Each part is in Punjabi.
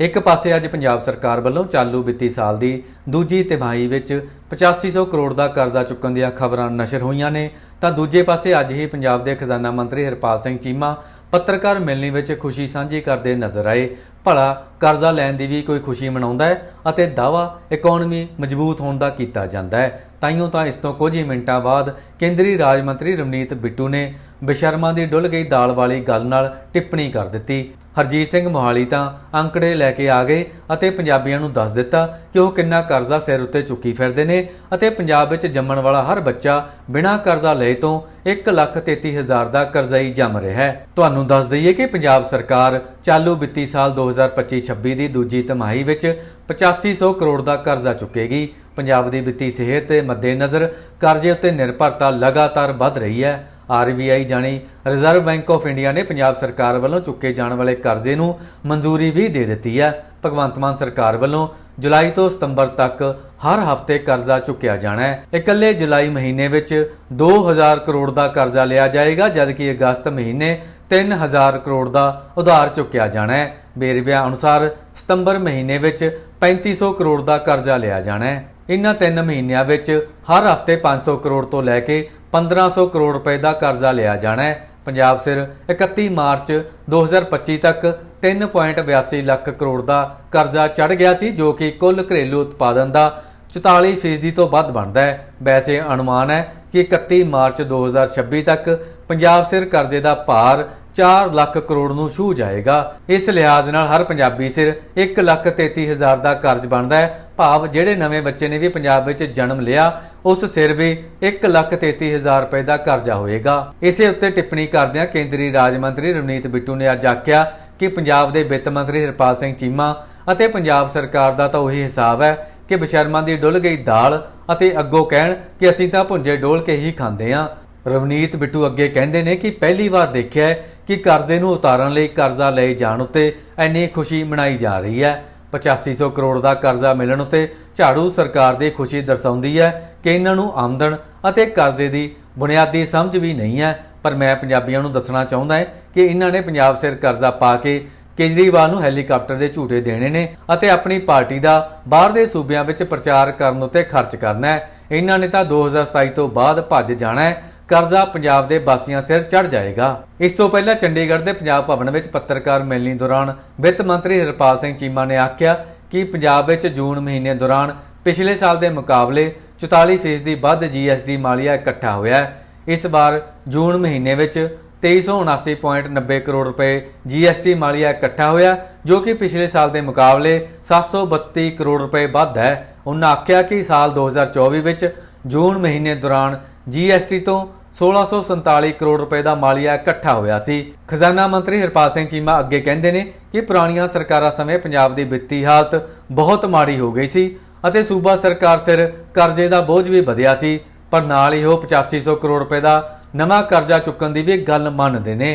ਇੱਕ ਪਾਸੇ ਅੱਜ ਪੰਜਾਬ ਸਰਕਾਰ ਵੱਲੋਂ ਚਾਲੂ ਵਿੱਤੀ ਸਾਲ ਦੀ ਦੂਜੀ ਤਿਮਾਹੀ ਵਿੱਚ 8500 ਕਰੋੜ ਦਾ ਕਰਜ਼ਾ ਚੁੱਕਣ ਦੀਆਂ ਖਬਰਾਂ ਨਸ਼ਰ ਹੋਈਆਂ ਨੇ, ਤਾਂ ਦੂਜੇ ਪਾਸੇ ਅੱਜ ਹੀ ਪੰਜਾਬ ਦੇ ਖਜ਼ਾਨਾ ਮੰਤਰੀ ਹਰਪਾਲ ਸਿੰਘ ਚੀਮਾ ਪੱਤਰਕਾਰ ਮਿਲਣੀ ਵਿੱਚ ਖੁਸ਼ੀ ਸਾਂਝੀ ਕਰਦੇ ਨਜ਼ਰ ਆਏ। ਭਲਾ ਕਰਜ਼ਾ ਲੈਣ ਦੀ ਵੀ ਕੋਈ ਖੁਸ਼ੀ ਮਨਾਉਂਦਾ ਹੈ ਅਤੇ ਦਾਵਾ ਇਕਨੋਮੀ ਮਜ਼ਬੂਤ ਹੋਣ ਦਾ ਕੀਤਾ ਜਾਂਦਾ ਹੈ। ਤਾਈਓ ਤਾਂ ਇਸ ਤੋਂ ਕੁਝ ਹੀ ਮਿੰਟਾਂ ਬਾਅਦ ਕੇਂਦਰੀ ਰਾਜ ਮੰਤਰੀ ਰਵਨੀਤ ਬਿੱਟੂ ਨੇ ਬਸ਼ਰਮਾ ਦੀ ਡੁੱਲ ਗਈ ਦਾਲ ਵਾਲੀ ਗੱਲ ਨਾਲ ਟਿੱਪਣੀ ਕਰ ਦਿੱਤੀ। ਹਰਜੀਤ ਸਿੰਘ ਮੋਹਾਲੀ ਤਾਂ ਅੰਕੜੇ ਲੈ ਕੇ ਆ ਗਏ ਅਤੇ ਪੰਜਾਬੀਆਂ ਨੂੰ ਦੱਸ ਦਿੱਤਾ ਕਿ ਉਹ ਕਿੰਨਾ ਕਰਜ਼ਾ ਸਿਰ ਉੱਤੇ ਚੁੱਕੀ ਫਿਰਦੇ ਨੇ ਅਤੇ ਪੰਜਾਬ ਵਿੱਚ ਜੰਮਣ ਵਾਲਾ ਹਰ ਬੱਚਾ ਬਿਨਾਂ ਕਰਜ਼ਾ ਲਏ ਤੋਂ 133000 ਦਾ ਕਰਜ਼ਾ ਹੀ ਜੰਮ ਰਿਹਾ ਹੈ। ਤੁਹਾਨੂੰ ਦੱਸ ਦਈਏ ਕਿ ਪੰਜਾਬ ਸਰਕਾਰ ਚਾਲੂ ਵਿੱਤੀ ਸਾਲ 2025-26 ਦੀ ਦੂਜੀ ਤਿਮਾਹੀ ਵਿੱਚ 8500 ਕਰੋੜ ਦਾ ਕਰਜ਼ਾ ਚੁੱਕੇਗੀ। ਪੰਜਾਬ ਦੀ ਵਿੱਤੀ ਸਿਹਤ ਦੇ ਮੱਦੇਨਜ਼ਰ ਕਰਜ਼ੇ ਉੱਤੇ ਨਿਰਭਰਤਾ ਲਗਾਤਾਰ ਵੱਧ ਰਹੀ ਹੈ। ਆਰਬੀਆਈ ਜਾਣੀ ਰਿਜ਼ਰਵ ਬੈਂਕ ਆਫ ਇੰਡੀਆ ਨੇ ਪੰਜਾਬ ਸਰਕਾਰ ਵੱਲੋਂ ਚੁੱਕੇ ਜਾਣ ਵਾਲੇ ਕਰਜ਼ੇ ਨੂੰ ਮਨਜ਼ੂਰੀ ਵੀ ਦੇ ਦਿੱਤੀ ਹੈ। ਭਗਵੰਤ ਮਾਨ ਸਰਕਾਰ ਵੱਲੋਂ ਜੁਲਾਈ ਤੋਂ ਸਤੰਬਰ ਤੱਕ ਹਰ ਹਫ਼ਤੇ ਕਰਜ਼ਾ ਚੁੱਕਿਆ ਜਾਣਾ ਹੈ। ਇਕੱਲੇ ਜੁਲਾਈ ਮਹੀਨੇ ਵਿੱਚ 2000 ਕਰੋੜ ਦਾ ਕਰਜ਼ਾ ਲਿਆ ਜਾਏਗਾ, ਜਦਕਿ ਅਗਸਤ ਮਹੀਨੇ 3000 ਕਰੋੜ ਦਾ ਉਧਾਰ ਚੁੱਕਿਆ ਜਾਣਾ ਹੈ। ਵੇਰਵਿਆਂ ਅਨੁਸਾਰ ਸਤੰਬਰ ਮਹੀਨੇ ਵਿੱਚ 3500 ਕਰੋੜ ਦਾ ਕਰਜ਼ਾ ਲਿਆ ਜਾਣਾ ਹੈ। ਇਨ੍ਹਾਂ ਤਿੰਨ ਮਹੀਨਿਆਂ ਵਿੱਚ ਹਰ ਹਫ਼ਤੇ 500 ਕਰੋੜ ਤੋਂ ਲੈ ਕੇ 1500 ਕਰੋੜ ਰੁਪਏ ਦਾ ਕਰਜ਼ਾ ਲਿਆ ਜਾਣਾ ਹੈ। ਪੰਜਾਬ ਸਿਰ 31 ਮਾਰਚ 2025 ਤੱਕ 3.82 ਲੱਖ ਕਰੋੜ ਦਾ ਕਰਜ਼ਾ ਚੜ ਗਿਆ ਸੀ, ਜੋ ਕਿ ਕੁੱਲ ਘਰੇਲੂ ਉਤਪਾਦਨ ਦਾ 44% ਤੋਂ ਵੱਧ ਬਣਦਾ ਹੈ। ਵੈਸੇ ਅਨੁਮਾਨ ਹੈ ਕਿ 31 ਮਾਰਚ 2026 ਤੱਕ ਪੰਜਾਬ ਸਿਰ ਕਰਜ਼ੇ ਦਾ ਭਾਰ 4 ਲੱਖ ਕਰੋੜ ਨੂੰ ਛੂ ਜਾਏਗਾ। ਇਸ ਲਿਹਾਜ਼ ਨਾਲ ਹਰ ਪੰਜਾਬੀ ਸਿਰ 1 ਲੱਖ 33 ਹਜ਼ਾਰ ਦਾ ਕਰਜ਼ ਬਣਦਾ ਹੈ। ਭਾਵ ਜਿਹੜੇ ਨਵੇਂ ਬੱਚੇ ਨੇ ਵੀ ਪੰਜਾਬ ਵਿੱਚ ਜਨਮ ਲਿਆ, ਉਸ ਸਿਰ ਵੀ 1 ਲੱਖ 33 ਹਜ਼ਾਰ ਰੁਪਏ ਦਾ ਕਰਜ਼ਾ ਹੋਏਗਾ। ਇਸੇ ਉੱਤੇ ਟਿੱਪਣੀ ਕਰਦਿਆਂ ਕੇਂਦਰੀ ਰਾਜ ਮੰਤਰੀ ਰਵਨੀਤ ਬਿੱਟੂ ਨੇ ਅੱਜ ਆਖਿਆ ਕਿ ਪੰਜਾਬ ਦੇ ਵਿੱਤ ਮੰਤਰੀ ਹਰਪਾਲ ਸਿੰਘ ਚੀਮਾ ਅਤੇ ਪੰਜਾਬ ਸਰਕਾਰ ਦਾ ਤਾਂ ਉਹੀ ਹਿਸਾਬ ਹੈ ਕਿ ਬਸ਼ਰਮਾਂ ਦੀ ਡੁੱਲ ਗਈ ਦਾਲ ਅਤੇ ਅੱਗੋਂ ਕਹਿਣ ਕਿ ਅਸੀਂ ਤਾਂ ਭੁੰਜੇ ਡੋਲ ਕੇ ਹੀ ਖਾਂਦੇ ਹਾਂ। ਰਵਨੀਤ ਬਿੱਟੂ ਅੱਗੇ ਕਹਿੰਦੇ ਨੇ ਕਿ ਪਹਿਲੀ ਵਾਰ ਦੇਖਿਆ ਹੈ ਕਿ ਕਰਜ਼ੇ ਨੂੰ ਉਤਾਰਨ ਲਈ ਕਰਜ਼ਾ ਲਏ ਜਾਣ ਉੱਤੇ ਇੰਨੀ ਖੁਸ਼ੀ ਮਨਾਈ ਜਾ ਰਹੀ ਹੈ। 8500 ਕਰੋੜ ਦਾ ਕਰਜ਼ਾ ਮਿਲਣ ਉੱਤੇ ਝਾੜੂ ਸਰਕਾਰ ਦੀ ਖੁਸ਼ੀ ਦਰਸਾਉਂਦੀ ਹੈ ਕਿ ਇਹਨਾਂ ਨੂੰ ਆਮਦਨ ਅਤੇ ਕਰਜ਼ੇ ਦੀ ਬੁਨਿਆਦੀ ਸਮਝ ਵੀ ਨਹੀਂ ਹੈ। ਪਰ ਮੈਂ ਪੰਜਾਬੀਆਂ ਨੂੰ ਦੱਸਣਾ ਚਾਹੁੰਦਾ ਹਾਂ ਕਿ ਇਹਨਾਂ ਨੇ ਪੰਜਾਬ ਸਿਰ ਕਰਜ਼ਾ ਪਾ ਕੇ ਕੇਜਰੀਵਾਲ ਨੂੰ ਹੈਲੀਕਾਪਟਰ ਦੇ ਝੂਟੇ ਦੇਣੇ ਨੇ ਅਤੇ ਆਪਣੀ ਪਾਰਟੀ ਦਾ ਬਾਹਰ ਦੇ ਸੂਬਿਆਂ ਵਿੱਚ ਪ੍ਰਚਾਰ ਕਰਨ ਉੱਤੇ ਖਰਚ ਕਰਨਾ ਹੈ। ਇਹਨਾਂ ਨੇ ਤਾਂ 2027 ਤੋਂ ਬਾਅਦ ਭੱਜ ਜਾਣਾ ਹੈ। ਕਰਜ਼ਾ ਪੰਜਾਬ ਦੇ ਵਾਸੀਆਂ ਸਿਰ ਚੜ ਜਾਏਗਾ। ਇਸ ਤੋਂ ਪਹਿਲਾਂ ਚੰਡੀਗੜ੍ਹ ਦੇ ਪੰਜਾਬ ਭਵਨ ਵਿੱਚ ਪੱਤਰਕਾਰ ਮਿਲਣੀ ਦੌਰਾਨ ਵਿੱਤ ਮੰਤਰੀ ਹਰਪਾਲ ਸਿੰਘ ਚੀਮਾ ਨੇ ਆਖਿਆ ਕਿ ਪੰਜਾਬ ਵਿੱਚ ਜੂਨ ਮਹੀਨੇ ਦੌਰਾਨ ਪਿਛਲੇ ਸਾਲ ਦੇ ਮੁਕਾਬਲੇ 44% ਦੀ ਵੱਧ ਜੀਐਸਡੀ ਮਾਲੀਆ ਇਕੱਠਾ ਹੋਇਆ ਹੈ। ਇਸ ਵਾਰ ਜੂਨ ਮਹੀਨੇ ਵਿੱਚ 2379.90 ਕਰੋੜ ਰੁਪਏ ਜੀਐਸਟੀ ਮਾਲੀਆ ਇਕੱਠਾ ਹੋਇਆ, ਜੋ ਕਿ ਪਿਛਲੇ ਸਾਲ ਦੇ ਮੁਕਾਬਲੇ 732 ਕਰੋੜ ਰੁਪਏ ਵੱਧ ਹੈ। ਉਹਨਾਂ ਆਖਿਆ ਕਿ ਸਾਲ 2024 ਵਿੱਚ ਜੂਨ ਮਹੀਨੇ ਦੌਰਾਨ ਜੀਐਸਟੀ ਤੋਂ 1647 ਕਰੋੜ ਰੁਪਏ ਦਾ ਮਾਲੀਆ ਇਕੱਠਾ ਹੋਇਆ ਸੀ। ਖਜ਼ਾਨਾ ਮੰਤਰੀ ਹਰਪਾਲ ਸਿੰਘ ਚੀਮਾ ਅੱਗੇ ਕਹਿੰਦੇ ਨੇ ਕਿ ਪੁਰਾਣੀਆਂ ਸਰਕਾਰਾਂ ਸਮੇਂ ਪੰਜਾਬ ਦੀ ਵਿੱਤੀ ਹਾਲਤ ਬਹੁਤ ਮਾੜੀ ਹੋ ਗਈ ਸੀ ਅਤੇ ਸੂਬਾ ਸਰਕਾਰ ਸਿਰ ਕਰਜ਼ੇ ਦਾ ਬੋਝ ਵੀ ਵਧਿਆ ਸੀ, ਪਰ ਨਾਲ ਹੀ ਉਹ 8500 ਕਰੋੜ ਰੁਪਏ ਦਾ ਨਵਾਂ ਕਰਜ਼ਾ ਚੁੱਕਣ ਦੀ ਵੀ ਗੱਲ ਮੰਨਦੇ ਨੇ।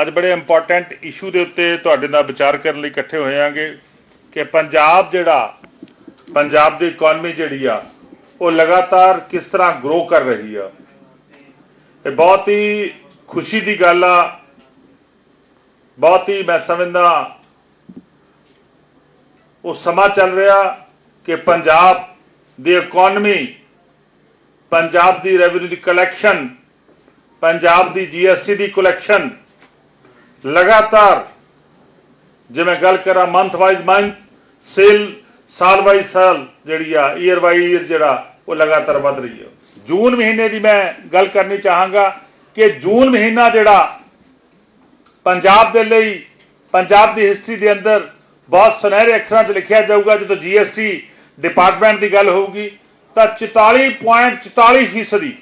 ਅੱਜ ਬੜੇ ਇੰਪੋਰਟੈਂਟ ਇਸ਼ੂ ਦੇ ਉੱਤੇ ਤੁਹਾਡੇ ਨਾਲ ਵਿਚਾਰ ਕਰਨ ਲਈ ਇਕੱਠੇ ਹੋਏ ਆਂਗੇ ਕਿ ਪੰਜਾਬ ਜਿਹੜਾ, ਪੰਜਾਬ ਦੀ ਇਕਨੋਮੀ ਜਿਹੜੀ ਆ, ਉਹ ਲਗਾਤਾਰ ਕਿਸ ਤਰ੍ਹਾਂ ਗਰੋ ਕਰ ਰਹੀ ਆ। ਇਹ ਬਹੁਤ ਹੀ ਖੁਸ਼ੀ ਦੀ ਗੱਲ ਆ। ਬਹੁਤ ਹੀ ਮੈਂ ਸਮਝਦਾ ਉਹ ਸਮਾਂ ਚੱਲ ਰਿਹਾ ਕਿ ਪੰਜਾਬ ਦੀ ਇਕਨੋਮੀ ਪੰਜਾਬ ਦੀ ਰੈਵਨਿਊ ਦੀ ਕਲੈਕਸ਼ਨ ਪੰਜਾਬ ਦੀ ਜੀਐਸਟੀ ਦੀ ਕਲੈਕਸ਼ਨ ਲਗਾਤਾਰ, ਜਿਵੇਂ ਗੱਲ ਕਰਾਂ ਮੰਥ ਵਾਈਜ਼ ਮੰਥ ਸੇਲ ਸਾਲ ਵਾਈਜ਼ ਸਾਲ ਜਿਹੜੀ ਆ ਈਅਰ ਵਾਈ ਈਅਰ ਜਿਹੜਾ ਉਹ ਲਗਾਤਾਰ ਵਧ ਰਹੀ ਹੈ ਜੂਨ ਮਹੀਨੇ ਦੀ ਮੈਂ ਗੱਲ ਕਰਨੀ ਚਾਹਾਂਗਾ ਕਿ ਜੂਨ ਮਹੀਨਾ ਜਿਹੜਾ ਪੰਜਾਬ ਦੇ ਲਈ, ਪੰਜਾਬ ਦੀ ਹਿਸਟਰੀ ਦੇ ਅੰਦਰ ਬਹੁਤ ਸੁਨਹਿਰੇ ਅੱਖਰਾਂ 'ਚ ਲਿਖਿਆ ਜਾਊਗਾ, ਜਦੋਂ ਜੀਐਸਟੀ ਡਿਪਾਰਟਮੈਂਟ ਦੀ ਗੱਲ ਹੋਊਗੀ, ਤਾਂ 44.44 ਫੀਸਦੀ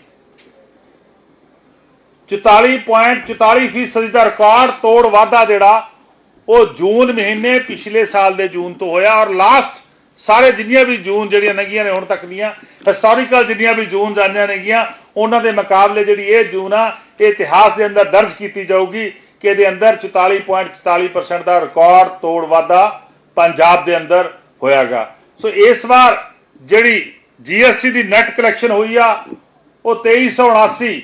44.44 ਫੀਸਦੀ ਦਾ ਰਿਕਾਰਡ ਤੋੜ ਵਾਧਾ ਜਿਹੜਾ ਉਹ ਜੂਨ ਮਹੀਨੇ ਪਿਛਲੇ ਸਾਲ ਦੇ ਜੂਨ ਤੋਂ ਹੋਇਆ ਔਰ ਲਾਸਟ ਸਾਰੇ ਜਿੰਨੀਆਂ ਵੀ ਜੂਨ ਜਿਹੜੀਆਂ ਨਗੀਆਂ ਨੇ ਹੁਣ ਤੱਕ ਦੀਆਂ ਹਿਸਟੋਰੀਕਲ ਜਿੰਨੀਆਂ ਵੀ ਜੂਨ ਜਾਂਦੀਆਂ ਨੇਗੀਆਂ, ਉਹਨਾਂ ਦੇ ਮੁਕਾਬਲੇ ਜਿਹੜੀ ਇਹ ਜੂਨ ਆ, ਇਹ ਇਤਿਹਾਸ ਦੇ ਅੰਦਰ ਦਰਜ ਕੀਤੀ ਜਾਊਗੀ ਕਿ ਇਹਦੇ ਅੰਦਰ 44.44% ਦਾ ਰਿਕਾਰਡ ਤੋੜ ਵਾਧਾ ਪੰਜਾਬ ਦੇ ਅੰਦਰ ਹੋਇਆਗਾ। ਸੋ ਇਸ ਵਾਰ ਜਿਹੜੀ ਜੀਐਸਟੀ ਦੀ ਨੈਟ ਕਲੈਕਸ਼ਨ ਹੋਈ ਆ, ਉਹ 2379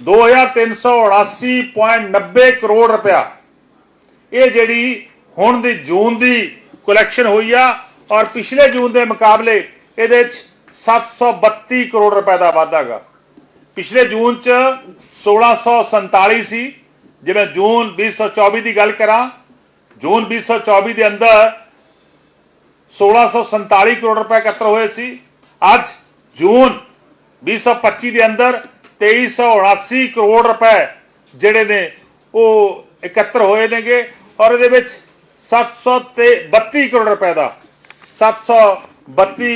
2379.90 ਕਰੋੜ ਰੁਪਇਆ। ਇਹ ਜਿਹੜੀ ਹੁਣ ਦੀ ਜੂਨ ਦੀ ਕਲੈਕਸ਼ਨ ਹੋਈ ਆ ਔਰ ਪਿਛਲੇ ਜੂਨ ਦੇ ਮੁਕਾਬਲੇ ਇਹਦੇ ਚ 732 ਕਰੋੜ ਰੁਪਏ ਦਾ ਵਾਧਾ ਹੈਗਾ ਪਿਛਲੇ ਜੂਨ ਚ 1647 ਸੀ ਜਿਵੇਂ ਜੂਨ 2024 ਦੀ ਗੱਲ ਕਰਾਂ, ਜੂਨ 2024 ਦੇ ਅੰਦਰ 1647 ਕਰੋੜ ਰੁਪਏ ਇਕੱਤਰ ਹੋਏ ਸੀ। ਅੱਜ ਜੂਨ 2025 ਦੇ ਅੰਦਰ 2379 ਕਰੋੜ ਰੁਪਏ ਜਿਹੜੇ ਨੇ ਉਹ ਇਕੱਤਰ ਹੋਏ ਨੇਗੇ। ਔਰ ਇਹਦੇ ਵਿੱਚ 732 ਕਰੋੜ ਰੁਪਏ ਦਾ 732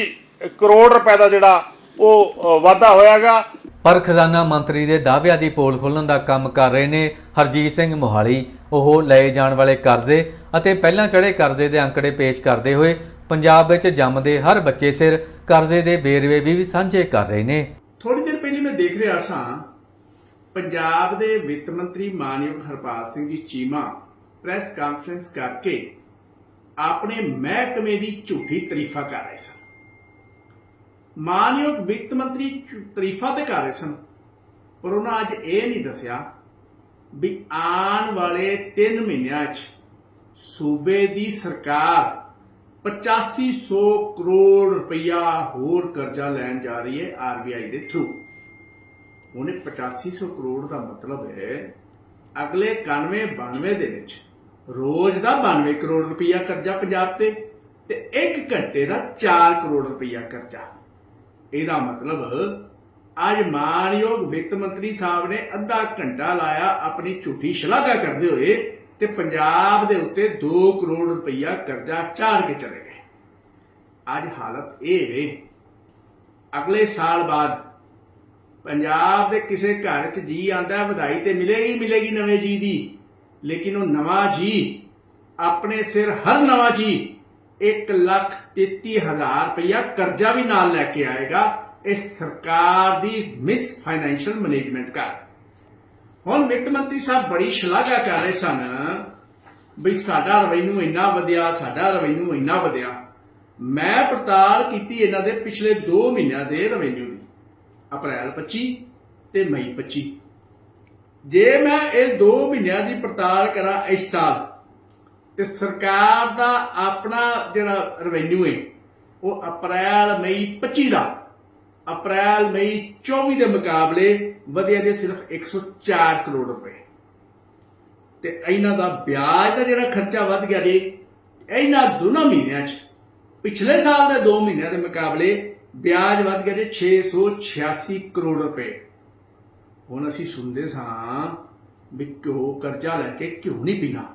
ਕਰੋੜ ਰੁਪਏ ਦਾ ਜਿਹੜਾ ਉਹ ਵਾਧਾ ਹੋਇਆਗਾ। ਪਰ ਖਜ਼ਾਨਾ ਮੰਤਰੀ ਦੇ ਦਾਅਵਿਆਂ ਦੀ ਪੋਲ ਖੋਲਣ ਦਾ ਕੰਮ ਕਰ ਰਹੇ ਨੇ ਹਰਜੀਤ ਸਿੰਘ ਮੋਹਾਲੀ। ਉਹ ਲਏ ਜਾਣ ਵਾਲੇ ਕਰਜ਼ੇ ਅਤੇ ਪਹਿਲਾਂ ਚੜੇ ਕਰਜ਼ੇ ਦੇ ਅੰਕੜੇ ਪੇਸ਼ ਕਰਦੇ ਹੋਏ ਪੰਜਾਬ ਵਿੱਚ ਜੰਮਦੇ ਹਰ ਬੱਚੇ ਸਿਰ ਕਰਜ਼ੇ ਦੇ ਵੇਰਵੇ ਵੀ ਸਾਂਝੇ ਕਰ ਰਹੇ ਨੇ। ਥੋੜੀ ਦੇਰ ਪਹਿਲੇ ਮੈਂ ਦੇਖ ਰਿਹਾ ਸਾਂ ਪੰਜਾਬ ਦੇ ਵਿੱਤ ਮੰਤਰੀ ਮਾਨਯੋਗ ਹਰਪਾਲ ਸਿੰਘ ਜੀ ਚੀਮਾ ਪ੍ਰੈਸ ਕਾਨਫਰੰਸ ਕਰਕੇ ਆਪਣੇ ਮਹਿਕਮੇ ਦੀ ਝੂਠੀ ਤਾਰੀਫਾਂ ਕਰ ਰਹੇ ਸਨ। ਮਾਨਯੋਗ ਵਿੱਤ ਮੰਤਰੀ ਝੂ- ਤਾਰੀਫਾਂ ਤੇ ਕਰ ਰਹੇ ਸਨ। ਪਰ ਉਹਨਾਂ ਅੱਜ ਇਹ ਨਹੀਂ ਦੱਸਿਆ ਵੀ ਆਉਣ ਵਾਲੇ 3 ਮਹੀਨਿਆਂ 'ਚ ਸੂਬੇ ਦੀ ਸਰਕਾਰ 8500 ਕਰੋੜ ਰੁਪਇਆ ਹੋਰ ਕਰਜ਼ਾ ਲੈਣ ਜਾ ਰਹੀ ਹੈ ਆਰਬੀਆਈ ਦੇ ਥਰੂ ਉਹਨੇ 8500 ਕਰੋੜ ਦਾ ਮਤਲਬ ਹੈ ਅਗਲੇ 91 92 ਦੇ ਵਿੱਚ ਰੋਜ਼ ਦਾ 92 ਕਰੋੜ ਰੁਪਇਆ ਕਰਜ਼ਾ ਪੰਜਾਬ ਤੇ ਤੇ 1 ਘੰਟੇ ਦਾ 4 ਕਰੋੜ ਰੁਪਇਆ ਕਰਜ਼ਾ। ਇਹਦਾ ਮਤਲਬ ਅੱਜ ਮਾਨਯੋਗ ਵਿੱਤ ਮੰਤਰੀ ਸਾਹਿਬ ਨੇ ਅੱਧਾ ਘੰਟਾ ਲਾਇਆ ਆਪਣੀ ਝੂਠੀ ਸ਼ਲਾਘਾ ਕਰਦੇ ਹੋਏ ਤੇ ਪੰਜਾਬ ਦੇ ਉੱਤੇ 2 ਕਰੋੜ ਰੁਪਇਆ ਕਰਜ਼ਾ ਚਾੜ ਕੇ ਚਲੇ ਗਏ। ਅੱਜ ਹਾਲਤ ਇਹ ਵੇ, ਅਗਲੇ ਸਾਲ ਬਾਅਦ ਪੰਜਾਬ ਦੇ ਕਿਸੇ ਘਰ 'ਚ ਜੀ ਆਂਦਾ ਵਧਾਈ ਤੇ ਮਿਲੇਗੀ ਮਿਲੇਗੀ ਨਵੇਂ ਜੀ ਦੀ। ਲੇਕਿਨ ਉਹ ਨਵਾਂ ਜੀ, ਆਪਣੇ ਸਿਰ ਹਰ ਨਵਾਂ ਜੀ 1 ਲੱਖ 33 ਹਜ਼ਾਰ ਰੁਪਇਆ ਕਰਜ਼ਾ ਵੀ ਨਾਲ ਲੈ ਕੇ ਆਏਗਾ ਇਹ ਸਰਕਾਰ ਦੀ ਮਿਸ ਫਾਈਨੈਂਸ਼ੀਅਲ ਮੈਨੇਜਮੈਂਟ ਕਰ ਹੁਣ ਵਿੱਤ ਮੰਤਰੀ ਸਾਹਿਬ ਬੜੀ ਸ਼ਲਾਘਾ ਕਰ ਰਹੇ ਸਨ ਵੀ ਸਾਡਾ ਰਵੈਨਿਊ ਇੰਨਾ ਵਧਿਆ, ਸਾਡਾ ਰਵੈਨਿਊ ਇੰਨਾ ਵਧਿਆ। ਮੈਂ ਪੜਤਾਲ ਕੀਤੀ ਇਹਨਾਂ ਦੇ ਪਿਛਲੇ 2 ਮਹੀਨਿਆਂ ਦੇ ਰਵੈਨਿਊ ਦੀ, ਅਪ੍ਰੈਲ 25 ਤੇ ਮਈ 25 ਜੇ ਮੈਂ ਇਹ 2 ਮਹੀਨਿਆਂ ਦੀ ਪੜਤਾਲ ਕਰਾਂ ਇਸ ਸਾਲ, ਤੇ ਸਰਕਾਰ ਦਾ ਆਪਣਾ ਜਿਹੜਾ ਰਵੈਨਿਊ ਹੈ, ਉਹ ਅਪ੍ਰੈਲ, ਮਈ 25 ਦਾ, ਅਪ੍ਰੈਲ, ਮਈ 24 ਦੇ ਮੁਕਾਬਲੇ ਵਧਿਆ ਜੇ ਸਿਰਫ 104 ਕਰੋੜ ਰੁਪਏ। ਤੇ ਇਹਨਾਂ ਦਾ ਵਿਆਜ ਦਾ ਜਿਹੜਾ ਖਰਚਾ ਵੱਧ ਗਿਆ ਜੀ, ਇਹਨਾਂ ਦੋਨਾਂ ਮਹੀਨਿਆਂ 'ਚ, ਪਿਛਲੇ ਸਾਲ ਦੇ 2 ਮਹੀਨਿਆਂ ਦੇ ਮੁਕਾਬਲੇ ਵਿਆਜ ਵੱਧ ਗਿਆ ਜੀ 686 ਕਰੋੜ ਰੁਪਏ। ਹੁਣ ਅਸੀਂ ਸੁਣਦੇ ਸਾਂ ਵੀ ਕਿਉਂ ਕਰਜ਼ਾ ਲੈ ਕੇ ਕਿਉਂ ਨਹੀਂ ਪੀਣਾ।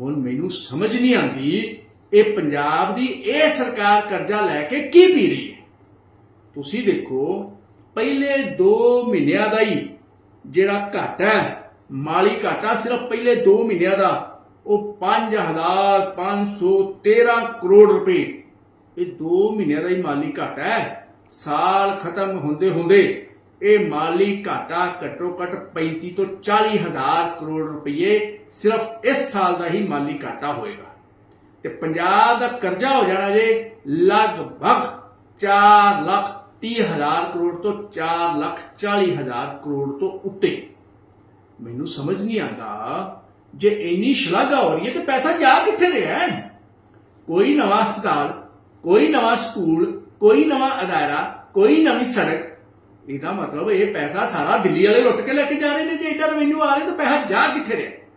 ਹੁਣ ਮੈਨੂੰ ਸਮਝ ਨਹੀਂ ਆਉਂਦੀ, ਇਹ ਪੰਜਾਬ ਦੀ ਇਹ ਸਰਕਾਰ ਕਰਜ਼ਾ ਲੈ ਕੇ ਕੀ ਪੀ ਰਹੀ ਹੈ? ਤੁਸੀਂ ਦੇਖੋ, ਪਹਿਲੇ 2 ਮਹੀਨਿਆਂ ਦਾ ਹੀ ਜਿਹੜਾ ਘਾਟਾ ਹੈ, ਮਾਲੀ ਘਾਟਾ ਸਿਰਫ ਪਹਿਲੇ 2 ਮਹੀਨਿਆਂ ਦਾ, ਉਹ 5513 ਕਰੋੜ ਰੁਪਏ। ਇਹ 2 ਮਹੀਨਿਆਂ ਦਾ ਹੀ ਮਾਲੀ ਘਾਟਾ ਹੈ। ਸਾਲ ਖਤਮ ਹੁੰਦੇ ਹੁੰਦੇ ਇਹ ਮਾਲੀ ਘਾਟਾ ਘੱਟੋ ਘੱਟ 35 ਤੋਂ 40 ਹਜ਼ਾਰ ਕਰੋੜ ਰੁਪਏ ਸਿਰਫ ਇਸ ਸਾਲ ਦਾ ਹੀ ਮਾਲੀ ਘਾਟਾ ਹੋਏਗਾ। ਤੇ ਪੰਜਾਬ ਦਾ ਕਰਜ਼ਾ ਹੋ ਜਾਣਾ ਜੇ ਲਗਭਗ 4 ਲੱਖ 30 ਹਜ਼ਾਰ ਕਰੋੜ ਤੋਂ 4 ਲੱਖ 40 ਹਜ਼ਾਰ ਕਰੋੜ ਤੋਂ ਉੱਤੇ। ਮੈਨੂੰ ਸਮਝ ਨਹੀਂ ਆਉਂਦਾ, ਜੇ ਇੰਨੀ ਸ਼ਲਾਘਾ ਹੋ ਰਹੀ ਹੈ ਤੇ ਪੈਸਾ ਜਾ ਕਿੱਥੇ ਰਿਹਾ ਹੈ? ਕੋਈ ਨਵਾਂ ਹਸਪਤਾਲ, ਕੋਈ ਨਵਾਂ ਸਕੂਲ, ਕੋਈ ਨਵਾਂ ਅਦਾਰਾ ਕੋਈ ਨਵੀਂ ਸੜਕ ਇਹਦਾ ਮਤਲਬ ਇਹ ਪੈਸਾ ਸਾਰਾ ਦਿੱਲੀ ਵਾਲੇ ਲੁੱਟ ਕੇ ਲੈ ਕੇ ਜਾ ਰਹੇ ਨੇ, ਜੇ ਏਡਾ ਰਵੈਨਿਊ ਆ ਰਿਹਾ ਤਾਂ ਪੈਸਾ ਜਾ ਕਿੱਥੇ ਰਿਹਾ?